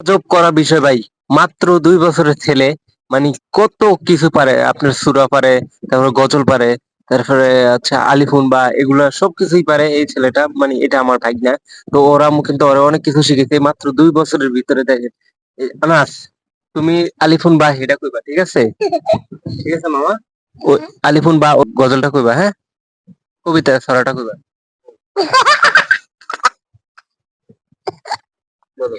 Job করা বিষয় ভাই। মাত্র দুই বছরের ছেলে মানে কত কিছু পারে, আপনার সুরা পারে, তারপরে গজল পারে, তারপরে আচ্ছা আলিফুন বা এগুলা সবকিছুই পারে এই ছেলেটা মানে এটা আমার ভাগনা। তো ওরা কিন্তু ওরা অনেক কিছু শিখেছে, মাত্র দুই বছরের ভিতরে দেখেন। আনাস, তুমি আলিফুন বা এটা কইবা, ঠিক আছে? ঠিক আছে মামা? ও, আলিফুন বা গজলটা কইবা হ্যাঁ? কবিতা ছড়াটা কইবা। বলো।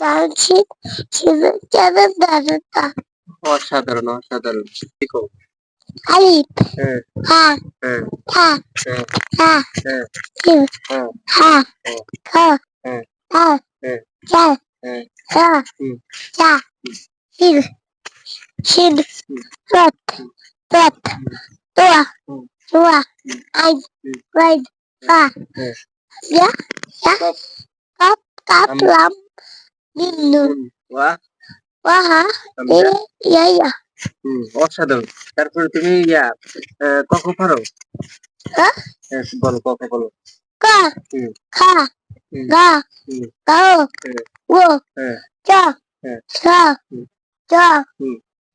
তালুরা তাওছিদ শুধু অসাধারণ অসাধারণ। শিখো। আলিফ হ্যাঁ। হা হ্যাঁ। হ্যাঁ। হা হ্যাঁ। হ্যাঁ। হা হ্যাঁ। হ্যাঁ। হা চা হ্যাঁ। হুম। চা শিল শিল হুম। রত রত তোয়া তোয়া আইজ হুম। রাইজ ফা হ্যাঁ। ইয়া ইয়া কাপ কাপ আম- অসাধারণ। তারপরে তুমি ইয়া আহ, ক খ পারো হ্যাঁ বলো ক খ বলো। কা? খা? গা? গাও হ্যাঁ। ও? চা? হ্যাঁ। চা?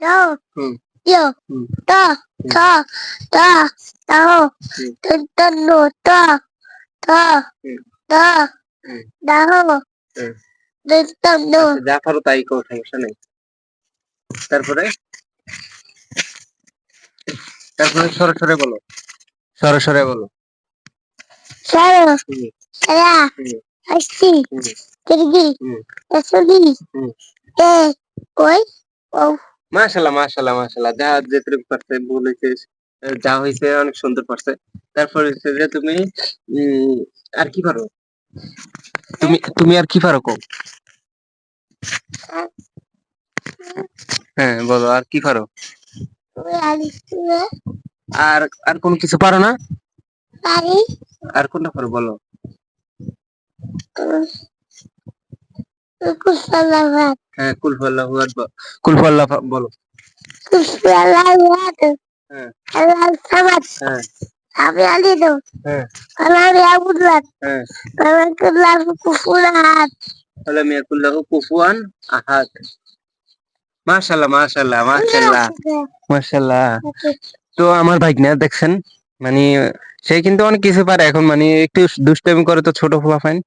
যাও ইয়ো তা? তা তা? তাও হুম তন্তনো তা? তা? তা দাও? আচ্ছা, যা পারো তাই কো সমস্যা নেই। তারপরে? তারপরে সরে সরে বলো। সরে সরে বলো। সারো। হুম। সারা। আসছি। তিরগি এ কই? ও। যা যেটুকু পারছে বলেছে যা হয়েছে অনেক সুন্দর পারছে। তারপরে হচ্ছে যে তুমি উম, আর কি পারো তুমি তুমি আর কি পারো কো হ্যাঁ বলো আর কি পারো? আর আর কোনো কিছু পারো না? পারি আর কোনটা পারো বলো? হ্যাঁ কুলফাল্লাহ কুলফাল্লাহ বলো। কুসলাভাত হ্যাঁ। আল্লাহ হ্যাঁ। আমি আলি দো হ্যাঁ। আমি আবুদলাত হ্যাঁ। আমি কুল্লাহ কুফুলাহাত তাহলে মিয়াকুল্লাহ কুফুয়ান আহাদ মাশাল্লাহ মাশাল্লাহ মাশাল্লাহ মাশাল্লাহ তো আমার ভাগ্না দেখছেন? মানে সে কিন্তু অনেক কিছু পারে এখন মানে একটু দুষ্টামি করে তো ছোট ফোলা ফাইন।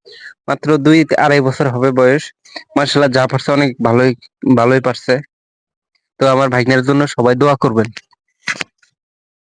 মাত্র দুই আড়াই বছর হবে বয়স। মার্শাল্লাহ যা পারছে অনেক ভালোই ভালোই পারছে। তো আমার ভাগ্নের জন্য সবাই দোয়া করবেন।